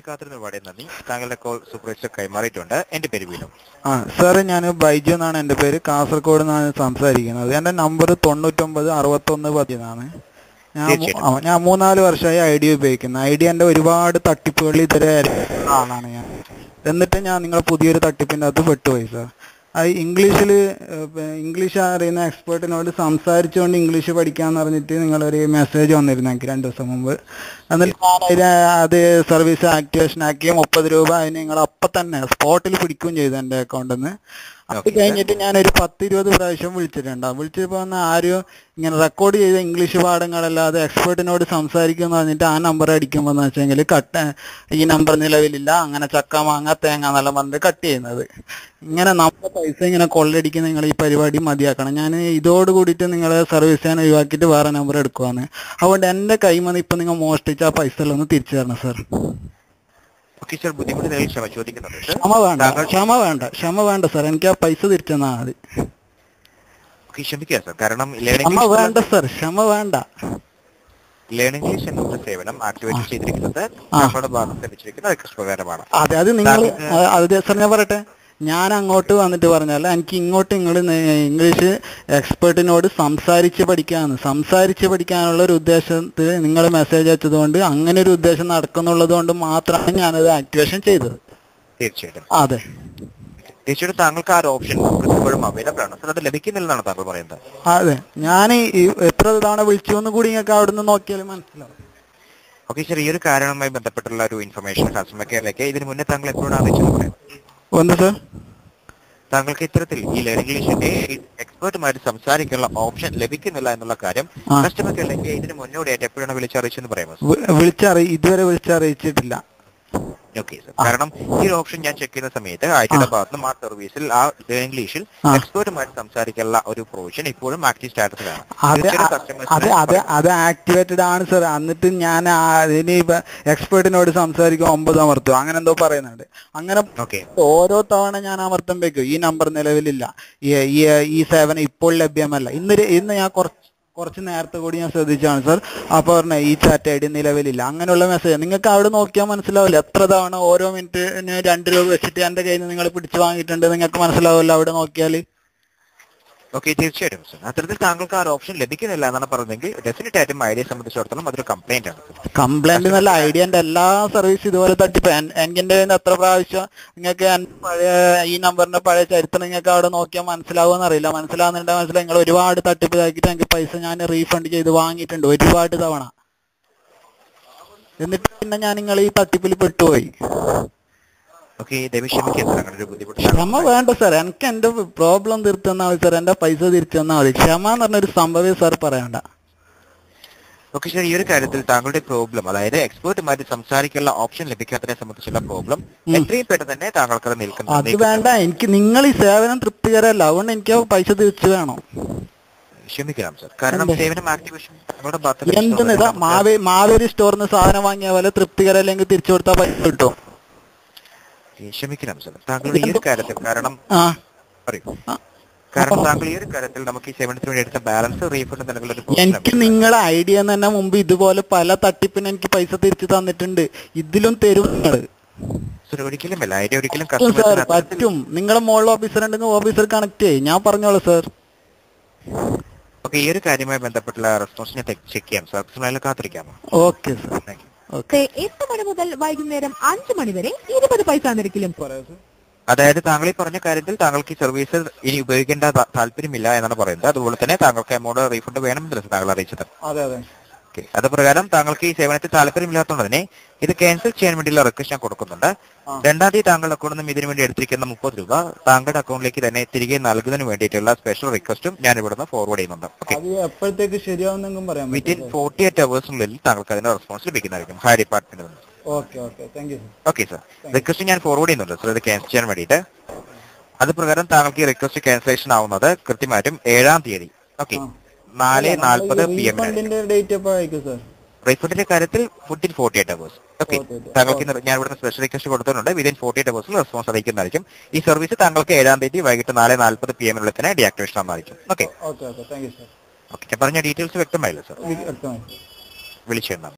കാത്തിരുന്ന വളരെ നന്ദി. താങ്കളുടെ കോൾ സൂപ്പർവൈസർ കൈമാറിയിട്ടുണ്ട്. എന്റെ പേര് വീണു ആ സാറ് ഞാൻ ബൈജു എന്നാണ് എന്റെ പേര്. കാസർഗോഡ് നിന്നാണ് സംസാരിക്കുന്നത്. എന്റെ നമ്പർ തൊണ്ണൂറ്റൊമ്പത് അറുപത്തൊന്ന് പതിനാണ്. ഞാൻ മൂ- ഞാൻ മൂന്നാൽ വർഷമായി ഐ ഡി ഉപയോഗിക്കുന്നത് ഐ ഡി എന്റെ ഒരുപാട് തട്ടിപ്പുകളിൽ ഇതുവരെ ആളാണ് ഞാൻ. എന്നിട്ട് ഞാൻ നിങ്ങളെ പുതിയൊരു തട്ടിപ്പിന്റെ അകത്ത് പെട്ടുപോയി സാർ. അത് ഇംഗ്ലീഷിൽ ഇംഗ്ലീഷ് അറിയുന്ന എക്സ്പേർട്ടിനോട് സംസാരിച്ചുകൊണ്ട് ഇംഗ്ലീഷ് പഠിക്കാന്ന് പറഞ്ഞിട്ട് നിങ്ങളൊരു മെസ്സേജ് വന്നിരുന്നു എനിക്ക് രണ്ട് ദിവസം മുമ്പ്. എന്നിട്ട് അത് സർവീസ് ആക്ടിവേഷൻ ആക്കി മുപ്പത് രൂപ അതിന് നിങ്ങൾ അപ്പം തന്നെ സ്പോട്ടിൽ പിടിക്കുകയും ചെയ്തു എന്റെ അക്കൗണ്ടിൽ നിന്ന് അത് കഴിഞ്ഞിട്ട് ഞാൻ ഒരു പത്ത് ഇരുപത് പ്രാവശ്യം വിളിച്ചിട്ടുണ്ടാവും വിളിച്ചപ്പോൾ ഒന്ന് ആരും ഇങ്ങനെ റെക്കോർഡ് ചെയ്ത ഇംഗ്ലീഷ് പാഠങ്ങളല്ലാതെ എക്സ്പേർട്ടിനോട് സംസാരിക്കുമെന്ന് പറഞ്ഞിട്ട് ആ നമ്പർ അടിക്കുമ്പോൾ എന്ന് വെച്ചെങ്കിൽ കട്ട് ഈ നമ്പർ നിലവിലില്ല. അങ്ങനെ ചക്ക മാങ്ങ തേങ്ങ നല്ല പറഞ്ഞിട്ട് കട്ട് ചെയ്യുന്നത്. ഇങ്ങനെ നമ്മുടെ പൈസ ഇങ്ങനെ കൊള്ളടിക്കുന്ന നിങ്ങൾ ഈ പരിപാടി മതിയാക്കണം. ഞാൻ ഇതോട് കൂടിയിട്ട് നിങ്ങളെ സർവീസ് ഞാൻ ഒഴിവാക്കിയിട്ട് വേറെ നമ്പർ എടുക്കുവാണ് അതുകൊണ്ട് എന്റെ കൈമന്ന് ഇപ്പം നിങ്ങൾ മോഷ്ടിച്ച ആ പൈസ എല്ലാം ഒന്ന് തിരിച്ചു തരണം സാർ ഓക്കെ സാർ ബുദ്ധിമുട്ടിനായി ക്ഷമ ചോദിക്കുന്നുണ്ട്. സർ. ക്ഷമ വേണ്ട ക്ഷമ വേണ്ട ക്ഷമ വേണ്ട സാർ എനിക്ക് ആ പൈസ തിരിച്ചു തന്നാൽ മതി ക്ഷമിക്കുക സർ കാരണം ക്ഷമ വേണ്ട സാർ ക്ഷമ വേണ്ട. ലേണിംഗ് ഇംഗ്ലീഷ് എന്നുള്ള സേവനം ആക്ടിവേറ്റ് ചെയ്തിരിക്കുന്നത്. നമ്മുടെ ഭാഗത്ത് ലഭിച്ചിരിക്കുന്ന പ്രകാരമാണ്. അതെ അത് നിങ്ങൾ അത് സാർ ഞാൻ പറയട്ടെ? ഞാൻ അങ്ങോട്ട് വന്നിട്ട് പറഞ്ഞല്ല എനിക്ക് ഇങ്ങോട്ട് നിങ്ങൾ ഇംഗ്ലീഷ് എക്സ്പേർട്ടിനോട് സംസാരിച്ച് പഠിക്കാന്ന്. സംസാരിച്ച് പഠിക്കാനുള്ള ഒരു ഉദ്ദേശത്തിൽ നിങ്ങൾ മെസ്സേജ് അയച്ചതുകൊണ്ട് അങ്ങനെ ഒരു ഉദ്ദേശം നടക്കുന്നുള്ളത് കൊണ്ട് മാത്രമാണ് ഞാനത് ആക്ടിവേഷൻ ചെയ്തത്. തീർച്ചയായിട്ടും. അതെ. തീർച്ചയായിട്ടും താങ്കൾക്ക് ആ ഒരു ഓപ്ഷൻ ഇപ്പോഴും അവൈലബിൾ ആണ്. സാർ അത് ലഭിക്കുന്നില്ലെന്നാണ് താങ്കൾ പറയുന്നത്. അതെ. ഞാൻ എത്ര തവണ വിളിച്ചു എന്ന് കൂടി നിങ്ങൾക്ക് അവിടെ നിന്ന് നോക്കിയാൽ മനസ്സിലാവും. ഓക്കെ സാർ ഈ ഒരു കാര്യവുമായി ബന്ധപ്പെട്ടുള്ള ഒരു ഇൻഫർമേഷൻ കസ്റ്റമർ കെയറിലേക്ക് ഇതിന് മുന്നേ താങ്കൾ എപ്പോഴാണ് അറിയിച്ചത് സാർ താങ്കൾക്ക് ഇത്തരത്തിൽ ഈ ലേണിംഗ് ഇംഗ്ലീഷിന്റെ എക്സ്പേർട്ടുമായിട്ട് സംസാരിക്കാനുള്ള ഓപ്ഷൻ ലഭിക്കുന്നില്ല എന്നുള്ള കാര്യം. കസ്റ്റമർ കെയറിലേക്ക് ഇതിന് മുന്നോടിയായിട്ട് എപ്പോഴാണ് വിളിച്ചറിയിച്ചെന്ന് പറയാമോ? വിളിച്ചറി ഇതുവരെ വിളിച്ചറിയിച്ചിട്ടില്ല ഓക്കെ സർ കാരണം ഈ ഒരു ഓപ്ഷൻ ഞാൻ ചെക്ക് ചെയ്യുന്ന സമയത്ത് ആഴ്ചയുടെ ഭാഗത്ത് ആ സർവീസിൽ ആ ഇംഗ്ലീഷിൽ. എക്സ്പേർട്ടുമായിട്ട് സംസാരിക്കാനുള്ള ഒരു പ്രൊവിഷൻ ഇപ്പോഴും ആക്റ്റീവ് സ്റ്റാറ്റസിലാണ് അതെ അത് അതെ ആക്ടിവേറ്റഡ് ആണ് സർ എന്നിട്ട് ഞാൻ അതിന് എക്സ്പേർട്ടിനോട് സംസാരിക്കും ഒമ്പത് അമർത്തും. അങ്ങനെ എന്തോ പറയുന്നുണ്ട്. അങ്ങനെ ഓക്കെ ഓരോ തവണ ഞാൻ അമർത്തം വെക്കും ഈ നമ്പർ നിലവിലില്ല. ഈ ഈ- സേവനം ഇപ്പോൾ ലഭ്യമല്ല. ഇന്ന് ഇന്ന് ഞാൻ കുറച്ച് കുറച്ച് നേരത്തെ കൂടി ഞാൻ ശ്രദ്ധിച്ചാണ് സർ അപ്പൊ പറഞ്ഞ ഈ ചാറ്റ് ഐ ഡി നിലവിലില്ല. അങ്ങനെയുള്ള മെസ്സേജ് നിങ്ങൾക്ക് അവിടെ നോക്കിയാൽ മനസ്സിലാവില്ല. എത്ര തവണ ഓരോ മിനിറ്റിന് രണ്ട് രൂപ വെച്ചിട്ട് എന്റെ കയ്യിൽ നിന്ന് നിങ്ങൾ പിടിച്ചു വാങ്ങിയിട്ടുണ്ട് നിങ്ങൾക്ക് മനസ്സിലാവില്ല അവിടെ നോക്കിയാൽ ഓക്കെ തീർച്ചയായിട്ടും സർ അത്തരത്തിൽ താങ്കൾക്ക് ആ ഒരു ഓപ്ഷൻ ലഭിക്കുന്നില്ല എന്നാണ് പറഞ്ഞതെങ്കിൽ ഡെഫിനറ്റ് ആയിട്ടും ഐഡിയെ സംബന്ധിച്ചിടത്തോളം അതൊരു കംപ്ലൈന്റ് ആണ് കംപ്ലൈന്റ് നല്ല ഐഡിയന്റെ എല്ലാ സർവീസ് ഇതുപോലെ തട്ടിപ്പ്. എന്റെ എത്ര പ്രാവശ്യം നിങ്ങൾക്ക് ഈ നമ്പറിന്റെ പഴയ ചരിത്രം നിങ്ങൾക്ക് അവിടെ നോക്കിയാൽ മനസ്സിലാവുമെന്ന് അറിയില്ല. മനസ്സിലാവുന്നുണ്ടെങ്കിൽ മനസ്സിലായി. നിങ്ങൾ ഒരുപാട് തട്ടിപ്പ് ഇതാക്കിയിട്ട് എനിക്ക് പൈസ ഞാൻ റീഫണ്ട് ചെയ്ത് വാങ്ങിയിട്ടുണ്ട് ഒരുപാട് തവണ. എന്നിട്ട് പിന്നെ ഞാൻ നിങ്ങൾ ഈ തട്ടിപ്പിൽ പെട്ടുപോയി. ഓക്കെ അങ്ങനെ ഒരു ബുദ്ധിമുട്ട് ക്ഷമ വേണ്ട സാർ എനിക്ക് എന്റെ പ്രോബ്ലം തീർത്തു തന്നാൽ മതി സാർ എന്റെ പൈസ തിരിച്ചു തന്നാൽ മതി. ക്ഷമ എന്ന് പറഞ്ഞൊരു സംഭവം സാർ പറയണ്ട. ഓക്കെ സാർ ഈ ഒരു കാര്യത്തിൽ താങ്കളുടെ പ്രോബ്ലം അതായത് എക്സ്പേർട്ടുമായിട്ട് സംസാരിക്കാനുള്ള ഓപ്ഷൻ ലഭിക്കാത്തതിനെ സംബന്ധിച്ചുള്ള പ്രോബ്ലം എത്രയും പെട്ടെന്ന് തന്നെ താങ്കൾക്ക് അത് അത് വേണ്ട. എനിക്ക് നിങ്ങൾ ഈ സേവനം തൃപ്തികരമല്ല. അതുകൊണ്ട് എനിക്ക് പൈസ തിരിച്ചു വേണം. ക്ഷമിക്കണം സർ. കാരണം സേവനം ആക്ടിവേഷൻ താങ്കളുടെ ഭാഗത്ത് എന്തെന്ന്? മാവേ മാവേലി സ്റ്റോറിൽ നിന്ന് സാധനം വാങ്ങിയ പോലെ തൃപ്തികരമല്ലെങ്കിൽ തിരിച്ചു കൊടുത്താൽ പൈസ കിട്ടും. ക്ഷമിക്കണം സാർ. താങ്കളുടെ ഈ ഒരു കാര്യത്തിൽ കാരണം പറയൂ. കാരണം താങ്കൾ ഈ ഒരു കാര്യത്തിൽ നമുക്ക് ഈ സേവനത്തിന് വേണ്ടി എടുത്ത ബാലൻസ് റീഫണ്ട് നൽകുന്ന എനിക്ക് നിങ്ങളെ ഐഡിയ തന്നെ മുമ്പ് ഇതുപോലെ പല തട്ടിപ്പിന് എനിക്ക് പൈസ തിരിച്ചു തന്നിട്ടുണ്ട്. ഇതിലും തരും നിങ്ങൾ സർ ഒരിക്കലും ഐഡിയ ഒരിക്കലും സാർ പറ്റും. നിങ്ങളെ മോളിൽ ഓഫീസർ ഉണ്ടെങ്കിൽ ഓഫീസർ കണക്ട് ചെയ്യും. ഞാൻ പറഞ്ഞോളാം സാർ ഓക്കെ ഈ ഒരു കാര്യവുമായി ബന്ധപ്പെട്ടുള്ള റെസ്പോൺസ് ഞാൻ ചെക്ക് ചെയ്യാം സാർ കാത്തിരിക്കാമോ? ഓക്കെ സാർ താങ്ക് യു എട്ട് മണി മുതൽ വൈകുന്നേരം അഞ്ച് മണി വരെ ഇരുപത് പൈസ നിരക്കിലും. അതായത് താങ്കൾ ഈ പറഞ്ഞ കാര്യത്തിൽ താങ്കൾക്ക് ഈ സർവീസ് ഇനി ഉപയോഗിക്കേണ്ട താല്പര്യമില്ല എന്നാണ് പറയുന്നത്. അതുപോലെ തന്നെ താങ്കൾക്ക് എമൗണ്ട് റീഫണ്ട് വേണമെന്നില്ല താങ്കൾ അറിയിച്ചത്. അതെ അതെ. ഓക്കെ. അത് പ്രകാരം താങ്കൾക്ക് ഈ സേവനത്തിൽ താല്പര്യമില്ലാത്തതുകൊണ്ട് തന്നെ ഇത് ക്യാൻസൽ ചെയ്യാൻ വേണ്ടിയുള്ള റിക്വസ്റ്റ് ഞാൻ കൊടുക്കുന്നുണ്ട്. രണ്ടാം തീയതി താങ്കളുടെ അക്കൗണ്ടിൽ നിന്നും ഇതിനു വേണ്ടി എടുത്തിരിക്കുന്ന മുപ്പത് രൂപ താങ്കളുടെ അക്കൗണ്ടിലേക്ക് തന്നെ തിരികെ നൽകുന്നതിന് വേണ്ടിയിട്ടുള്ള സ്പെഷ്യൽ റിക്വസ്റ്റും ഞാൻ ഇവിടുന്ന് ഫോർവേഡ് ചെയ്യുന്നുണ്ട്. വിത്തിൻ ഫോർട്ടി എയ്റ്റ് അവേഴ്സിനുള്ളിൽ താങ്കൾക്ക് അതിന്റെ റെസ്പോൺസ് ലഭിക്കുന്നതായിരിക്കും. ഹയർ ഡിപ്പാർട്ട്മെന്റ് നിന്ന്. Okay okay. Thank you okay sir request ഞാൻ ഫോർവേഡ് ചെയ്യുന്നുണ്ട് സർ ഇത് ക്യാൻസൽ ചെയ്യാൻ വേണ്ടിയിട്ട്. അത് പ്രകാരം താങ്കൾക്ക് ഈ റിക്വസ്റ്റ് ക്യാൻസലേഷൻ ആവുന്നത് കൃത്യമായിട്ടും ഏഴാം തീയതി. ഓക്കെ. നാല് നാൽപ്പത് പി എം റീഫണ്ടിന്റെ ഡേറ്റ് എപ്പോഴായിരിക്കും സാർ റീഫണ്ടിന്റെ കാര്യത്തിൽ within forty eight hours okay 48 താങ്കൾക്ക് ഞാൻ ഇവിടെ സ്പെഷ്യൽ റിക്വസ്റ്റ് കൊടുത്തിട്ടുണ്ട്. വിതിൻ ഫോർട്ടി എയ്റ്റ് അവേഴ്സിൽ റെസ്പോൺസ് അറിയിക്കുന്നതായിരിക്കും. ഈ സർവീസ് താങ്കൾക്ക് ഏഴാം തീയതി വൈകിട്ട് നാല് നാൽപ്പത് പി എമ്മിനുള്ളിൽ തന്നെ deactivation ആവുന്നതായിരിക്കും okay okay okay thank you sir okay ഞാൻ പറഞ്ഞ ഡീറ്റെയിൽസ് വ്യക്തമായില്ല സർ വിളിച്ചു വിളിച്ചു